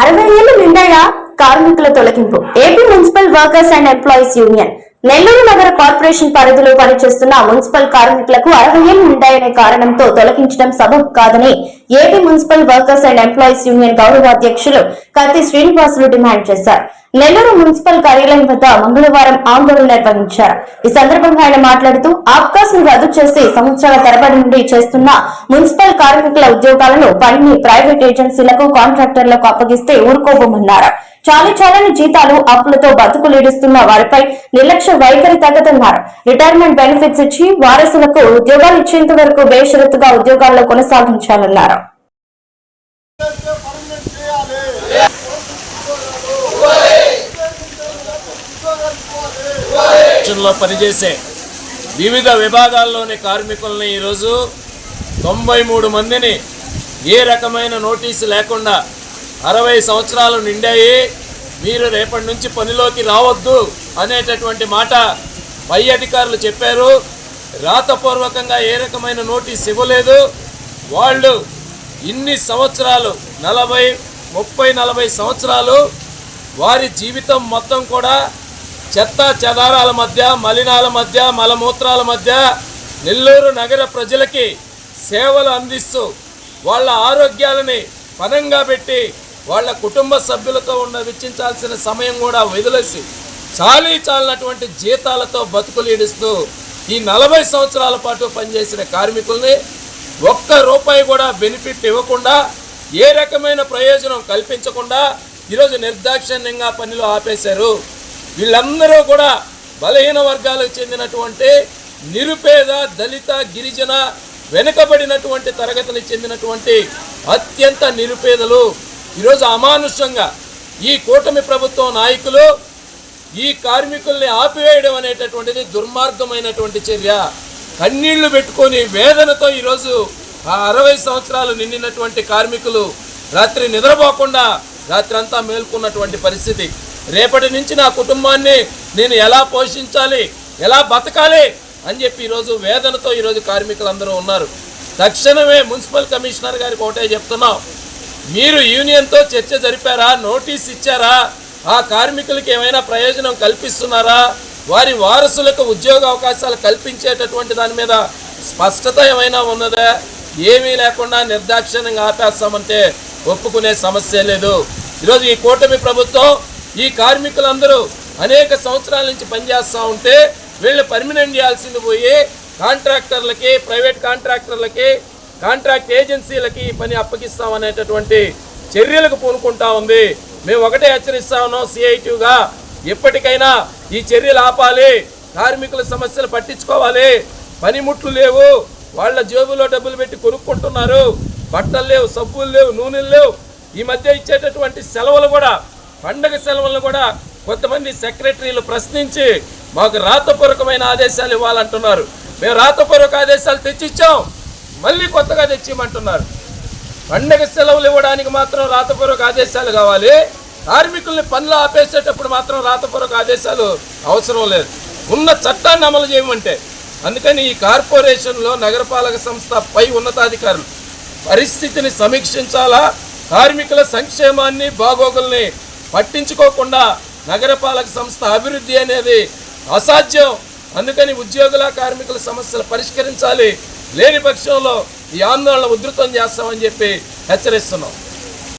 అరవై ఏళ్ళు నిండాయా కార్మికుల తొలగింపు. AP municipal workers and employees union. Nellore నగర కార్పొరేషన్ పరిధిలో పనిచేస్తున్న మున్సిపల్ కార్మికులకు అరవై ఏళ్ళు కారణంతో తొలగించడం సబబ్ కాదని AP municipal workers and employees union గౌరవ అధ్యక్షులు కత్తి శ్రీనివాసులు డిమాండ్ చేశారు. నెల్లూరు మున్సిపల్ కార్యాలయం వద్ద మంగళవారం ఆందోళన నిర్వహించారు. ఈ సందర్భంగా ఆయన మాట్లాడుతూ అవకాశం ను రద్దు చేసి సంవత్సరాల తరబడి నుండి చేస్తున్న మున్సిపల్ కార్మికుల ఉద్యోగాలను పనిని ప్రైవేట్ ఏజెన్సీలకు కాంట్రాక్టర్లకు అప్పగిస్తే ఊరుకోబోమన్నారు. చాలి చాలని జీతాలు అప్పులతో బతుకులీడుస్తున్న వారిపై నిర్లక్ష్య వైఖరి తగ్గదన్నారు. రిటైర్మెంట్ బెనిఫిట్స్ ఇచ్చి వారసులకు ఉద్యోగాలు ఇచ్చేంత వరకు బేషరతుగా ఉద్యోగాల్లో కొనసాగించాలన్నారు. పనిచేసే వివిధ విభాగాల్లోని కార్మికుల్ని ఈరోజు తొంభై మూడు మందిని ఏ రకమైన నోటీసు లేకుండా అరవై సంవత్సరాలు నిండాయి. మీరు రేపటి నుంచి పనిలోకి రావద్దు అనేటటువంటి మాట పై అధికారులు చెప్పారు. రాతపూర్వకంగా ఏ రకమైన నోటీస్ ఇవ్వలేదు. వాళ్ళు ఇన్ని సంవత్సరాలు నలభై ముప్పై నలభై సంవత్సరాలు వారి జీవితం మొత్తం కూడా చెత్త చెదారాల మధ్య మలినాల మధ్య మలమూత్రాల మధ్య నెల్లూరు నగర ప్రజలకి సేవలు అందిస్తూ వాళ్ళ ఆరోగ్యాలని పనంగా పెట్టి వాళ్ళ కుటుంబ సభ్యులతో ఉన్న వెచ్చించాల్సిన సమయం కూడా వదిలేసి చాలీ చాలినటువంటి జీతాలతో బతుకులు ఈడుస్తూ ఈ నలభై సంవత్సరాల పాటు పనిచేసిన కార్మికుల్ని ఒక్క రూపాయి కూడా బెనిఫిట్ ఇవ్వకుండా ఏ రకమైన ప్రయోజనం కల్పించకుండా ఈరోజు నిర్దాక్షిణ్యంగా పనిలో ఆపేశారు. వీళ్ళందరూ కూడా బలహీన వర్గాలకు చెందినటువంటి నిరుపేద దళిత గిరిజన వెనుకబడినటువంటి తరగతిని చెందినటువంటి అత్యంత నిరుపేదలు ఈరోజు అమానుష్యంగా ఈ కూటమి ప్రభుత్వం నాయకులు ఈ కార్మికుల్ని ఆపివేయడం అనేటటువంటిది దుర్మార్గమైనటువంటి చర్య. కన్నీళ్ళు పెట్టుకొని వేదనతో ఈరోజు ఆ అరవై సంవత్సరాలు నిండినటువంటి కార్మికులు రాత్రి నిద్రపోకుండా రాత్రి అంతా మేల్కొన్నటువంటి పరిస్థితి. రేపటి నుంచి నా కుటుంబాన్ని నేను ఎలా పోషించాలి ఎలా బతకాలి అని చెప్పి ఈరోజు వేదనతో ఈరోజు కార్మికులందరూ ఉన్నారు. తక్షణమే మున్సిపల్ కమిషనర్ గారికి ఒకటే చెప్తున్నాం. మీరు యూనియన్తో చర్చ జరిపారా? నోటీస్ ఇచ్చారా? ఆ కార్మికులకి ఏమైనా ప్రయోజనం కల్పిస్తున్నారా? వారి వారసులకు ఉద్యోగ అవకాశాలు కల్పించేటటువంటి దాని మీద స్పష్టత ఏమైనా ఉన్నదా? ఏమీ లేకుండా నిర్దాక్షిణ్యంగా ఆపేస్తామంటే ఒప్పుకునే సమస్య లేదు. ఈరోజు ఈ కూటమి ప్రభుత్వం ఈ కార్మికులందరూ అనేక సంవత్సరాల నుంచి పనిచేస్తూ ఉంటే వీళ్ళు పర్మినెంట్ చేయాల్సింది పోయి కాంట్రాక్టర్లకి ప్రైవేట్ కాంట్రాక్టర్లకి కాంట్రాక్ట్ ఏజెన్సీలకి ఈ పని అప్పగిస్తామనేటటువంటి చర్యలకు పూనుకుంటా ఉంది. మేము ఒకటే హెచ్చరిస్తా ఉన్నాం సిఐటిగా ఎప్పటికైనా ఈ చర్యలు ఆపాలి. కార్మికుల సమస్యలు పట్టించుకోవాలి. పనిముట్లు లేవు. వాళ్ళ జేబులో డబ్బులు పెట్టి కొనుక్కుంటున్నారు. బట్టలు లేవు సబ్బులు లేవు నూనెలు లేవు. ఈ మధ్య ఇచ్చేటటువంటి సెలవులు కూడా పండగ సెలవులను కూడా కొంతమంది సెక్రటరీలు ప్రశ్నించి మాకు రాతపూర్వకమైన ఆదేశాలు ఇవ్వాలంటున్నారు. మేము రాతపూర్వక ఆదేశాలు తెచ్చిచ్చాం. మళ్ళీ కొత్తగా తెచ్చిమంటున్నారు పండగ సెలవులు ఇవ్వడానికి మాత్రం రాతపూర్వక ఆదేశాలు కావాలి. కార్మికుల్ని పనులు ఆపేసేటప్పుడు మాత్రం రాతపూర్వక ఆదేశాలు అవసరం లేదు. ఉన్న చట్టాన్ని అమలు చేయమంటే. అందుకని ఈ కార్పొరేషన్లో నగరపాలక సంస్థ పై ఉన్నతాధికారులు పరిస్థితిని సమీక్షించాలా? కార్మికుల సంక్షేమాన్ని బాగోగుల్ని పట్టించుకోకుండా నగరపాలక సంస్థ అభివృద్ధి అనేది అసాధ్యం. అందుకని ఉద్యోగుల కార్మికుల సమస్యలు పరిష్కరించాలి. లేని పక్షంలో ఈ ఆందోళన ఉధృతం చేస్తామని చెప్పి హెచ్చరిస్తున్నాం.